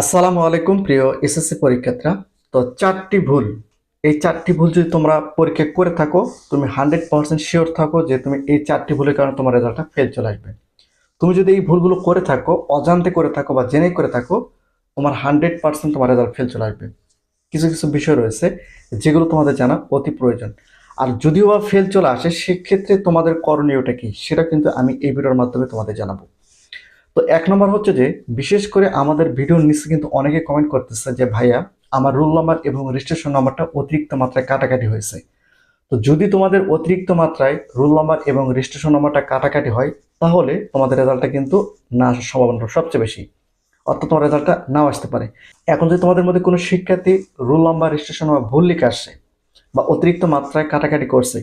আসসালামু আলাইকুম, প্রিয় এসএসসি পরীক্ষার্থীরা। তো চারটি ভুল। এই চারটি ভুল যদি তোমরা পরীক্ষা করে থাকো, তুমি হান্ড্রেড পার্সেন্ট শিওর থাকো যে তুমি এই চারটি ভুলের কারণে তোমার রেজাল্টটা ফেল চলে আসবে। তুমি যদি এই ভুলগুলো করে থাকো, অজান্তে করে থাকো বা জেনে করে থাকো, তোমার হান্ড্রেড পার্সেন্ট তোমার রেজাল্ট ফেল চলে আসবে। কিছু কিছু বিষয় রয়েছে যেগুলো তোমাদের জানা অতি প্রয়োজন। আর যদিও বা ফেল চলে আসে, সেক্ষেত্রে তোমাদের করণীয়টা কি, সেটা কিন্তু আমি এই ভিডিওর মাধ্যমে তোমাদের জানাব। তো এক নম্বর হচ্ছে যে, বিশেষ করে আমাদের ভিডিওর নিচে কিন্তু অনেকে কমেন্ট করতেছে যে, ভাইয়া, আমার রোল নাম্বার এবং রেজিস্ট্রেশন নাম্বারটা অতিরিক্ত মাত্রায় কাটাকাটি হয়েছে। তো যদি তোমাদের অতিরিক্ত মাত্রায় রোল নাম্বার এবং রেজিস্ট্রেশন নাম্বারটা কাটাকাটি হয়, তাহলে তোমাদের রেজাল্টটা কিন্তু না আসার সম্ভাবনা সবচেয়ে বেশি। অর্থাৎ তোমার রেজাল্টটা নাও আসতে পারে। এখন যদি তোমাদের মধ্যে কোনো শিক্ষার্থী রোল নাম্বার রেজিস্ট্রেশন নাম্বার ভুল লিখে আসছে বা অতিরিক্ত মাত্রায় কাটাকাটি করছে,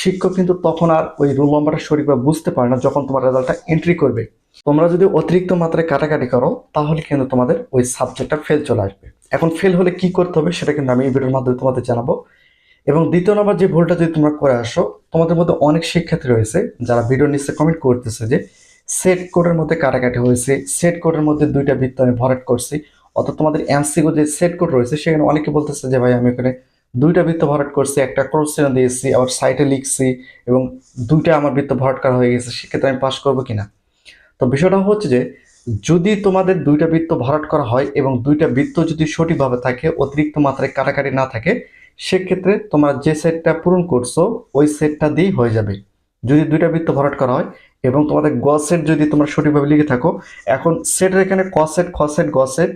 শিক্ষক কিন্তু তখন আর ওই রোল নাম্বারটা সঠিকভাবে বুঝতে পারে না যখন তোমার রেজাল্টটা এন্ট্রি করবে। তোমরা যদি অতিরিক্ত মাত্রায় কাটাকাটি করো, তাহলে কিন্তু তোমাদের ওই সাবজেক্টটা ফেল চলে আসবে। এখন ফেল হলে কি করতে হবে সেটা কিন্তু আমি এই ভিডিওর মাধ্যমে তোমাদের জানাব। এবং দ্বিতীয় নম্বর যে ভুলটা যদি তোমরা করে আসো, তোমাদের মধ্যে অনেক শিক্ষার্থী রয়েছে যারা ভিডিওর নিচে কমেন্ট করতেছে যে সেট কোডের মধ্যে কাটাকাটি হয়েছে সেট কোডের মধ্যে দুইটা বৃত্ত আমি ভরাট করছি, অর্থাৎ তোমাদের এমসিগো যে সেট কোড রয়েছে, সেখানে অনেকে বলতেছে যে, ভাই, আমি এখানে দুইটা বৃত্ত ভরাট করছি, একটা ক্রস চিহ্ন দিয়েছি, আবার সাইটে লিখছি এবং দুইটা আমার বৃত্ত ভরাট করা হয়ে গেছে, সেক্ষেত্রে আমি পাস করব কিনা? তো বিষয়টা হচ্ছে যে, যদি তোমাদের দুইটা বৃত্ত ভরাট করা হয় এবং দুইটা বৃত্ত যদি সঠিকভাবে থাকে, অতিরিক্ত মাত্রায় কাটাকাটি না থাকে, সেক্ষেত্রে তোমরা যে সেটটা পূরণ করছ, ওই সেটটা দিয়েই হয়ে যাবে। যদি দুইটা বৃত্ত ভরাট করা হয় এবং তোমাদের গ সেট যদি তোমরা সঠিকভাবে লিখে থাকো, এখন সেটের এখানে ক সেট, খ সেট, গ সেট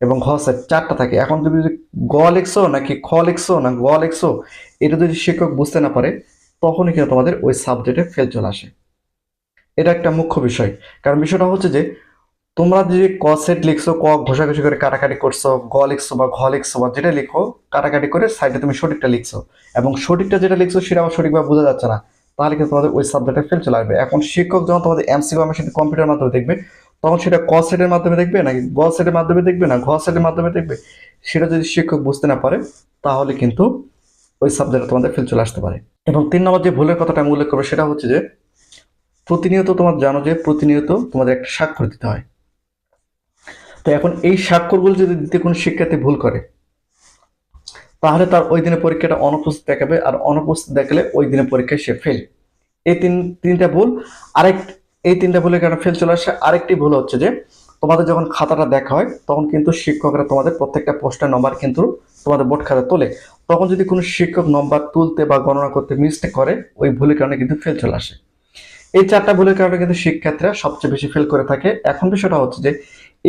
এবং ঘ সেট চারটা থাকে। এখন তুমি যদি গ লিখছো নাকি খ লিখছো না গ লিখছো, এটা যদি শিক্ষক বুঝতে না পারে, তখনই কিন্তু তোমাদের ওই সাবজেক্টে ফেল চলে আসে। এটা একটা মুখ্য বিষয়। কারণ বিষয়টা হচ্ছে যে, তোমরা যে ক সেট লিখছো, ক ঘষাঘষি করে কাটাকাটি করছ, গ লিখছো বা ঘ লিখছো বা যেটা লিখো, কাটাকাটি করে সাইডে তুমি সঠিকটা লিখছো। এবং সঠিকটা যেটা লিখছো, সেটা আমার সঠিকভাবে বোঝা যাচ্ছে না। তাহলে কিন্তু তোমাদের ওই সাবজেক্টে ফেল চলে আসবে। এখন শিক্ষক যখন তোমাদের এমসিকিউ আমার সেটা কম্পিউটার মাধ্যমে দেখবে, তখন সেটা ক সেটের মাধ্যমে দেখবে নাকি গ সেটের মাধ্যমে দেখবে না ঘ সেটের মাধ্যমে দেখবে? সেটা যদি শিক্ষক বুঝতে না পারে, তাহলে কিন্তু ওই সাবজেক্টে তোমাদের ফেল চলে আসতে পারে। এবং তিন নম্বর যে ভুলের কথাটা আমি উল্লেখ করব, সেটা হচ্ছে যে প্রতিনিয়ত তোমার জানো যে প্রতিনিয়ত তোমাদের একটা স্বাক্ষর দিতে হয়। তো এখন এই স্বাক্ষরগুলো যদি দিতে কোনো শিক্ষার্থী ভুল করে, তাহলে তার ওই দিনের পরীক্ষাটা অনুপস্থিত দেখাবে আর অনুপস্থিত দেখালে ওই দিনের পরীক্ষায় সে ফেল এই তিন, তিনটা ভুল, আরেক, এই তিনটা ভুলের কারণে ফেল চলে আসে। আরেকটি ভুল হচ্ছে যে, তোমাদের যখন খাতাটা দেখা হয়, তখন কিন্তু শিক্ষকরা তোমাদের প্রত্যেকটা পোস্টার নম্বর কিন্তু তোমাদের বোর্ড খাতা তোলে। তখন যদি কোনো শিক্ষক নম্বর তুলতে বা গণনা করতে মিস্টেক করে, ওই ভুলের কারণে কিন্তু ফেল চলে আসে। এই চারটা ভুলের কারণে কিন্তু শিক্ষার্থীরা সবচেয়ে বেশি ফেল করে থাকে। এখন বিষয়টা হচ্ছে যে,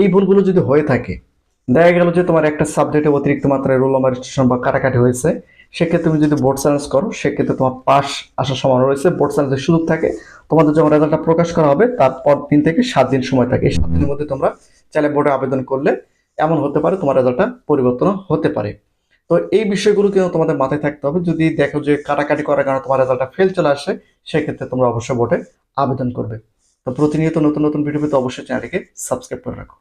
এই ভুলগুলো যদি হয়ে থাকে, দেখা গেল যে তোমার একটা সাবজেক্টে অতিরিক্ত মাত্রায় রোল নাম্বার স্টেশন বা কাটাকাটি হয়েছে, সেক্ষেত্রে তুমি যদি বোর্ড চ্যালেঞ্জ করো, সেক্ষেত্রে তোমার পাস আসার সম্ভাবনা রয়েছে। বোর্ড চ্যালেঞ্জের সুযোগ থাকে, তোমাদের যখন রেজাল্টটা প্রকাশ করা হবে তারপর দিন থেকে সাত দিন সময় থাকে। এই সাত দিনের মধ্যে তোমরা চাইলে বোর্ডে আবেদন করলে এমন হতে পারে তোমার রেজাল্টটা পরিবর্তন হতে পারে। তো এই বিষয়গুলো কিন্তু তোমাদের মাথায় থাকতে হবে। যদি দেখো যে কাটাকাটি করার কারণে তোমার রেজাল্টটা ফেল চলে আসে, সেক্ষেত্রে তোমরা অবশ্যই বোর্ডে আবেদন করবে। তো প্রতিনিয়ত নতুন নতুন ভিডিও পেতে অবশ্যই চ্যানেলটিকে সাবস্ক্রাইব করে রাখো।